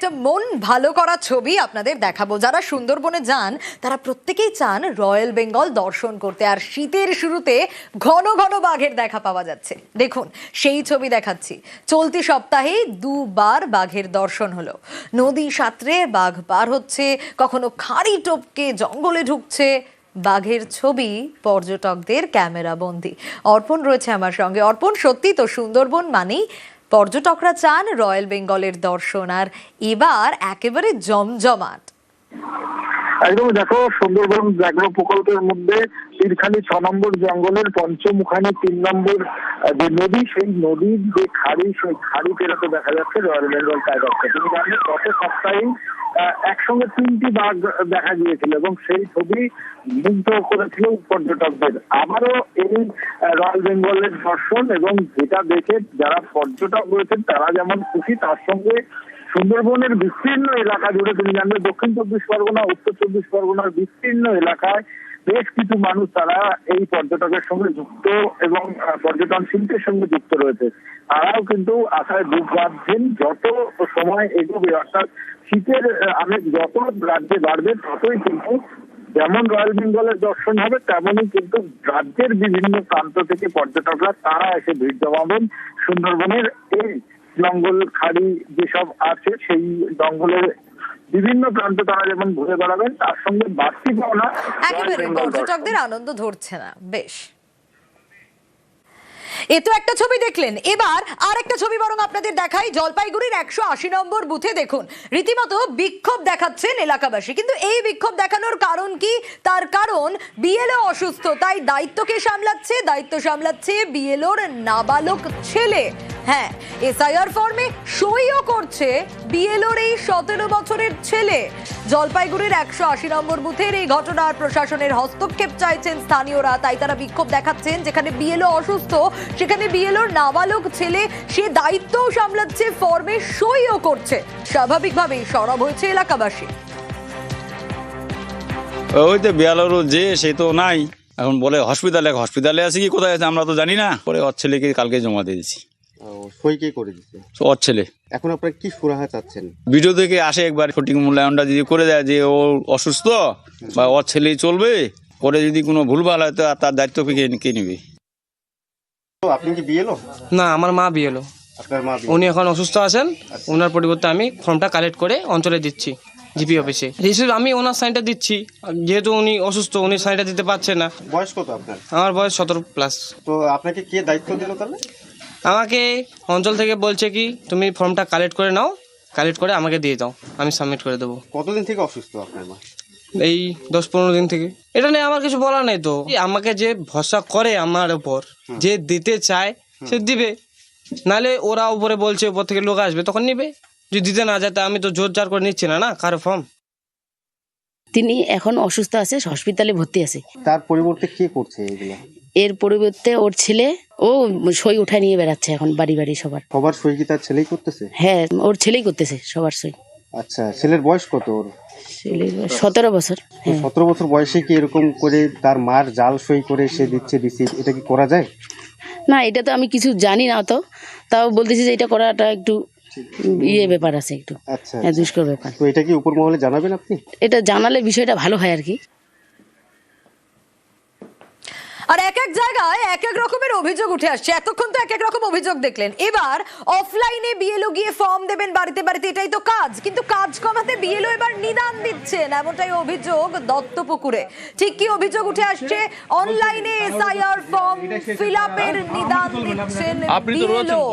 একটা মন ভালো করা ছবি আপনাদের দেখাবো। যারা সুন্দরবনে যান, তারা প্রত্যেকেই চান রয়্যাল বেঙ্গল দর্শন করতে। আর শীতের শুরুতে ঘন ঘন বাঘের দেখা পাওয়া যাচ্ছে। দেখুন, সেই ছবি দেখাচ্ছি। চলতি সপ্তাহে দুবার বাঘের দর্শন হলো। নদী সাঁতরে বাঘ পার হচ্ছে, কখনো খাড়ি টপকে জঙ্গলে ঢুকছে। বাঘের ছবি, পর্যটকদের ক্যামেরা বন্দি অর্পণ রয়েছে আমার সঙ্গে। অর্পণ, সত্যি তো সুন্দরবন মানেই পর্যটকরা চান রয়্যাল বেঙ্গলের দর্শন, আর এবার একেবারে জমজমাট। একদম দেখো, সুন্দরবন ব্যাঘ্র প্রকল্পের মধ্যে তীরখালি ছ নম্বর জঙ্গলের পঞ্চমুখানি তিন নম্বর যে নদী সেই নদীর যে খাড়ি সেই খাড়ি পেরোতে দেখা যাচ্ছে রয়্যাল বেঙ্গল টাইগারকে তুমি জানো গত সপ্তাহেই আহ, একসঙ্গে তিনটি বাঘ দেখা গিয়েছিল এবং সেই ছবি মুগ্ধ করেছিল পর্যটকদের। আবারও এই রয়্যাল বেঙ্গলের দর্শন এবং যেটা দেখে যারা পর্যটক রয়েছেন তারা যেমন খুশি তার সঙ্গে সুন্দরবনের বিস্তীর্ণ এলাকা জুড়ে তুমি জানবে দক্ষিণ চব্বিশ পরগনা উত্তর চব্বিশ পরগনার বিস্তীর্ণ এলাকায় বেশ কিছু মানুষ তারা এই পর্যটকের সঙ্গে যুক্ত এবং পর্যটন শিল্পের সঙ্গে যুক্ত রয়েছে। তারাও কিন্তু আশায় ডুব বাঁধছেন, যত সময় এগোবে, অর্থাৎ শীতের আমেজ যত রাজ্যে বাড়বে, ততই কিন্তু যেমন রয়্যাল বেঙ্গলের দর্শন হবে, তেমনই কিন্তু রাজ্যের বিভিন্ন প্রান্ত থেকে পর্যটকরা তারা এসে ভিড় জমাবেন। সুন্দরবনের এই জঙ্গল খাড়ি যেসব আছে, সেই জঙ্গলের বিভিন্ন প্রান্তে তারা যেমন ঘুরে বেড়াবেন তার সঙ্গে বাড়তি পাওনা একেবারে পর্যটকদের আনন্দ ধরছে না বেশ। এ তো একটা ছবি দেখলেন। এবার আর একটা ছবি বরং আপনাদের দেখাই। জলপাইগুড়ির একশো আশি নম্বর বুথে দেখুন। রীতিমতো বিক্ষোভ দেখাচ্ছেন এলাকাবাসী। কিন্তু এই বিক্ষোভ দেখানোর কারণ কি? তার কারণ বিএলও অসুস্থ তাই দায়িত্বকে সামলাচ্ছে দায়িত্ব সামলাচ্ছে বিএলওর নাবালক ছেলে। হ্যাঁ এসআইআর ফর্মে সইও করছে বিএলওর এই সতেরো বছরের ছেলে। জলপাইগুড়ির একশো আশি নম্বর বুথের এই ঘটনার প্রশাসনের হস্তক্ষেপ চাইছেন স্থানীয়রা, তাই তারা বিক্ষোভ দেখাচ্ছেন যেখানে বিএলও অসুস্থ, সেখানে বিএলওর নাবালক ছেলে, সে দায়িত্বও সামলাচ্ছে, ফর্মে সইও করছে। স্বাভাবিকভাবেই সরব হয়েছে এলাকাবাসী। ওই তো বিয়ালোর যে, সে তো নাই। এখন বলে, হসপিটালে হসপিটালে আছে কি, কোথায় আছে, আমরা তো জানি না। পরে ওর ছেলেকে কালকে জমা দিয়েছি। ও, সই করে দিচ্ছে ওর ছেলে। এখন আপনারা কি সুরাহা চাচ্ছেন? ভিডিও থেকে আসে একবার সঠিক মূল্যায়নটা যদি করে দেয় যে ও অসুস্থ বা ওর ছেলেই চলবে পরে যদি কোনো ভুলভাল হয় তো তার দায়িত্ব কে কে নেবে? আপনি কি বিয়েলো না আমার মা বিয়েলো আপনার মা উনি এখন অসুস্থ আছেন ওনার পরিবর্তে আমি ফর্মটা কালেক্ট করে অঞ্চলে দিচ্ছি জিপি অফিসে। রিসিভ আমি ওনার সাইনটা দিচ্ছি। যেহেতু উনি অসুস্থ উনি সাইনটা দিতে পারছে না। বয়স কত আপনার? আমার বয়স সতেরো প্লাস। তো আপনাকে কে দায়িত্ব দিল তাহলে? আমাকে অঞ্চল থেকে বলছে কি তুমি ফর্মটা কালেক্ট করে নাও কালেক্ট করে আমাকে দিয়ে দাও আমি সাবমিট করে দেবো। কতদিন থেকে অসুস্থ আপনার মা? এই দশ পনেরো দিন থেকে। এটা নিয়ে আমার কিছু বলার নেই তো। আমাকে যে ভরসা করে আমার উপর যে দিতে চায় সে দিবে। নালে ওরা উপরে বলছে উপর থেকে লোক আসবে তখন নিবে। যদি দিতে না যায় তা আমি তো জোর জার করে নিচ্ছি না না? কারও ফর্ম? তিনি এখন অসুস্থ আছে হসপিটালে ভর্তি আছে। তার পরিবর্তে কে করছে এগুলো? এর পরিবর্তে ওর ছেলে ও সই উঠায় নিয়ে বেড়াচ্ছে এখন বাড়ি বাড়ি সবার। সবার সই কি তার ছেলেই করতেছে? হ্যাঁ ওর ছেলেই করতেছে সবার সই। আচ্ছা ছেলের বয়স কত ওর? সতেরো বছর হ্যাঁ। সতেরো বছর বয়সে কি এরকম করে তার মার জাল সই করে সে দিচ্ছে রিসিভ এটা কি করা যায়? না এটা তো আমি কিছু জানি না তো তাও বলতেছি যে এটা করাটা একটু ইয়ে ব্যাপার আছে একটু আচ্ছা হ্যাঁ দুষ্কর ব্যাপার। তো এটা কি উপর মহলে জানাবেন আপনি? এটা জানালে বিষয়টা ভালো হয় আর কি। আর এক এক জায়গায় এক এক রকমের অভিযোগ উঠে আসছে। এতক্ষণ তো এক এক রকম অভিযোগ দেখলেন। এবার অফলাইনে বিএলও গিয়ে ফর্ম দেবেন বাড়িতে বাড়িতে এটাই তো কাজ। কিন্তু কাজ কমাতে বিএলও এবার নিদান দিচ্ছেন এমনটাই অভিযোগ দত্তপুকুরে। ঠিক কি অভিযোগ উঠে আসছে? অনলাইনে এসআইআর ফর্ম ফিল আপের নিদান দিচ্ছেন বিএলও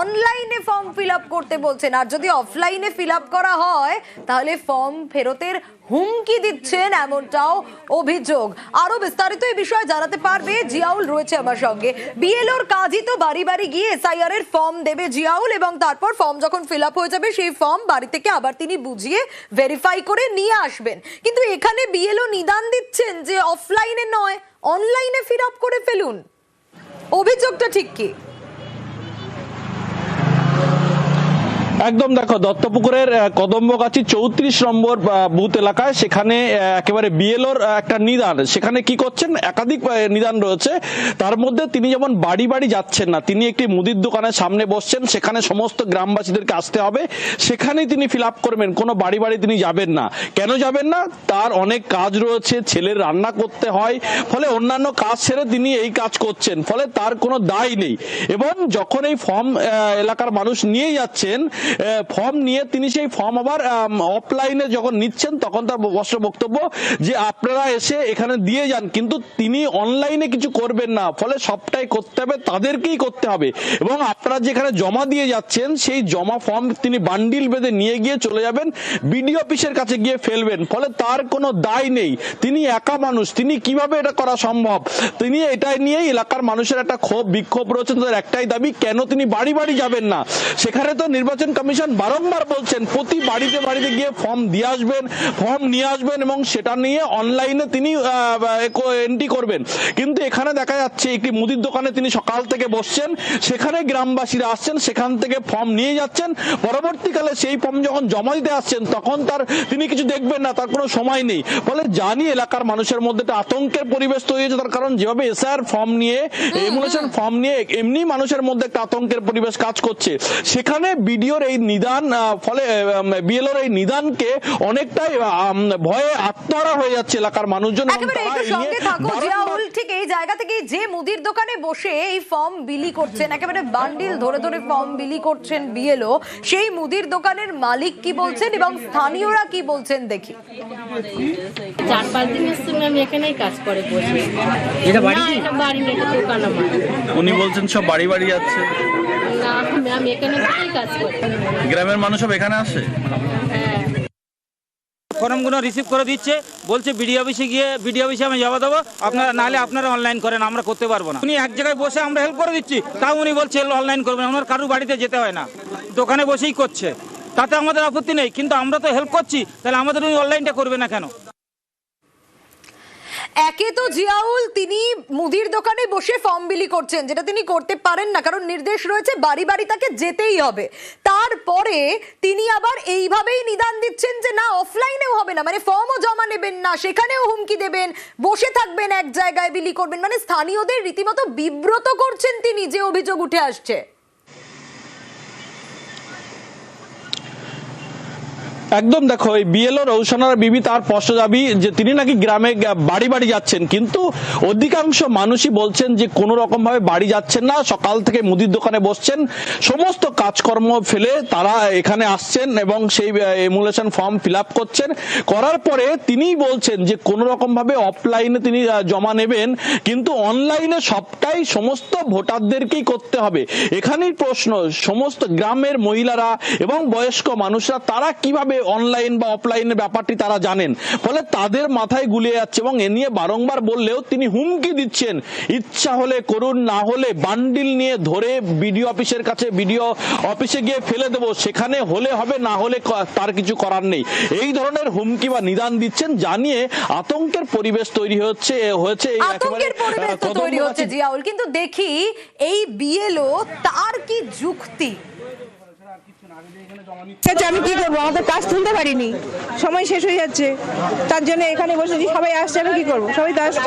অনলাইনে ফর্ম ফিল আপ করতে বলছেন আর যদি অফলাইনে ফিল আপ করা হয় তাহলে ফর্ম ফেরতের হুমকি দিচ্ছেন এমনটাও অভিযোগ। আরও বিস্তারিত এই বিষয়ে জানাতে পারবে জিয়াউল রয়েছে আমার সঙ্গে। বিএলওর কাজই তো বাড়ি বাড়ি গিয়ে এসআইআর এর ফর্ম দেবে জিয়াউল এবং তারপর ফর্ম যখন ফিল আপ হয়ে যাবে সেই ফর্ম বাড়ি থেকে আবার তিনি বুঝিয়ে ভেরিফাই করে নিয়ে আসবেন। কিন্তু এখানে বিএলও নিদান দিচ্ছেন যে অফলাইনে নয় অনলাইনে ফিল আপ করে ফেলুন। অভিযোগটা ঠিক কি? একদম দেখো, দত্তপুকুরের কদম্বগাছি চৌত্রিশ নম্বর বুথ এলাকায় সেখানে একেবারে বিএলওর একটা নিদান। সেখানে কি করছেন? একাধিক নিদান রয়েছে। তার মধ্যে তিনি যেমন বাড়ি বাড়ি যাচ্ছেন না, তিনি একটি মুদির দোকানের সামনে বসছেন, সেখানে সমস্ত গ্রামবাসীদেরকে আসতে হবে। সেখানেই তিনি ফিল আপ করবেন, কোনো বাড়ি বাড়ি তিনি যাবেন না। কেন যাবেন না? তার অনেক কাজ রয়েছে, ছেলের রান্না করতে হয়, ফলে অন্যান্য কাজ ছেড়ে তিনি এই কাজ করছেন, ফলে তার কোনো দায় নেই। এবং যখন এই ফর্ম এলাকার মানুষ নিয়ে যাচ্ছেন ফর্ম নিয়ে তিনি সেই ফর্ম আবার অফলাইনে যখন নিচ্ছেন, তখন তার বস্ত্র বক্তব্য যে আপনারা এসে এখানে দিয়ে যান। কিন্তু তিনি অনলাইনে কিছু করবেন না। ফলে সবটাই করতে হবে, তাদেরকেই করতে হবে। এবং আপনারা যেখানে জমা দিয়ে যাচ্ছেন, সেই জমা ফর্ম তিনি বান্ডিল বেঁধে নিয়ে গিয়ে চলে যাবেন বিডি অফিসের কাছে গিয়ে ফেলবেন। ফলে তার কোনো দায় নেই। তিনি একা মানুষ। তিনি কীভাবে এটা করা সম্ভব? তিনি এটাই নিয়েই এলাকার মানুষের একটা ক্ষোভ, বিক্ষোভ রয়েছে। তাদের একটাই দাবি, কেন তিনি বাড়ি বাড়ি যাবেন না? সেখানে তো নির্বাচন কমিশন বারংবার বলছেন প্রতি বাড়িতে বাড়িতে গিয়ে ফর্ম দিয়ে আসবেন ফর্ম নিয়ে আসবেন এবং সেটা নিয়ে অনলাইনে তিনি এন্ট্রি করবেন। কিন্তু এখানে দেখা যাচ্ছে একটি মুদির দোকানে তিনি সকাল থেকে বসছেন সেখানে গ্রামবাসীরা আসছেন সেখান থেকে ফর্ম নিয়ে যাচ্ছেন পরবর্তীকালে সেই ফর্ম যখন জমা দিতে আসছেন তখন তার তিনি কিছু দেখবেন না তার কোনো সময় নেই। ফলে জানি এলাকার মানুষের মধ্যে একটা আতঙ্কের পরিবেশ তৈরি হয়েছে তার কারণ যেভাবে এসআর ফর্ম নিয়ে এমুলেশন ফর্ম নিয়ে এমনি মানুষের মধ্যে একটা আতঙ্কের পরিবেশ কাজ করছে। সেখানে বিডিওর এই নিদান ফলে বিএলওর এই নিদানকে অনেকটাই ভয়ে আত্মহারা হয়ে যাচ্ছে এলাকার মানুষজন ঠিক এই জায়গা থেকে যে মুদির দোকানে বসে এই ফর্ম বিলি করছেন একেবারে বান্ডিল ধরে ধরে ফর্ম বিলি করছেন বিএলও সেই মুদির দোকানের মালিক কি বলছেন এবং স্থানীয়রা কি বলছেন দেখি। চার পাঁচ দিন এসছি আমি এখানেই কাজ করে বসে। এটা বাড়ি এটা বাড়ি না এটা দোকান আমার। উনি বলছেন সব বাড়ি বাড়ি যাচ্ছে। না ম্যাম এখানে কাজ করে গ্রামের মানুষ সব এখানে আসে? ফর্মগুলো রিসিভ করে দিচ্ছে, বলছে বিডি অফিসে গিয়ে বিডি অফিসে আমি জমা দেবো, আপনারা নাহলে আপনারা অনলাইন করেন, আমরা করতে পারব না। উনি এক জায়গায় বসে আমরা হেল্প করে দিচ্ছি, তাও উনি বলছে অনলাইন করবেন ওনার কারও বাড়িতে যেতে হয় না। দোকানে বসেই করছে, তাতে আমাদের আপত্তি নেই, কিন্তু আমরা তো হেল্প করছি, তাহলে আমাদের উনি অনলাইনটা করবে না কেন? একে তো জিয়াউল, তিনি মুদির দোকানে বসে ফর্ম বিলি করছেন, যেটা তিনি করতে পারেন না, কারণ নির্দেশ রয়েছে বাড়ি বাড়ি তাকে যেতেই হবে। তারপরে তিনি আবার এইভাবেই নিদান দিচ্ছেন যে না অফলাইনেও হবে না মানে ফর্মও জমা নেবেন না, সেখানেও হুমকি দেবেন, বসে থাকবেন এক জায়গায় বিলি করবেন মানে স্থানীয়দের রীতিমতো বিব্রত করছেন তিনি, যে অভিযোগ উঠে আসছে। একদম দেখো, এই বিএলও রৌশনার বিবি তার স্পষ্ট দাবি যে তিনি নাকি গ্রামে বাড়ি বাড়ি যাচ্ছেন। কিন্তু অধিকাংশ মানুষই বলছেন যে কোনো রকম ভাবে বাড়ি যাচ্ছেন না, সকাল থেকে মুদির দোকানে বসছেন। সমস্ত কাজকর্ম ফেলে তারা এখানে আসছেন এবং সেই এমুলেশন ফর্ম ফিল করছেন। করার পরে তিনিই বলছেন যে কোনো রকম ভাবে অফলাইনে তিনি জমা নেবেন, কিন্তু অনলাইনে সবটাই সমস্ত ভোটারদেরকেই করতে হবে। এখানেই প্রশ্ন, সমস্ত গ্রামের মহিলারা এবং বয়স্ক মানুষরা, তারা কীভাবে অনলাইন বা অফলাইনের ব্যাপারটি তারা জানেন। ফলে তাদের মাথায় গুলিয়ে যাচ্ছে এবং এ নিয়ে বারংবার বললেও তিনি হুমকি দিচ্ছেন। ইচ্ছা হলে করুন না হলে বান্ডিল নিয়ে ধরে বিডিও অফিসের কাছে বিডিও অফিসে গিয়ে ফেলে দেবো। সেখানে হলে হবে না হলে তার কিছু করার নেই। এই ধরনের হুমকি বা নিদান দিচ্ছেন জানিয়ে আতঙ্কের পরিবেশ তৈরি হচ্ছে হয়েছে আতঙ্কের পরিবেশ তৈরি হচ্ছে জিয়াউল। কিন্তু দেখি এই বিএলও তার কি যুক্তি? আমি কি করব? আমাদের কাজ তুলতে পারিনি। সময় শেষ হয়ে যাচ্ছে। তার জন্য এখানে বসেছি, সবাই আসছে, আমি কি করব? সবাই তো আসছে।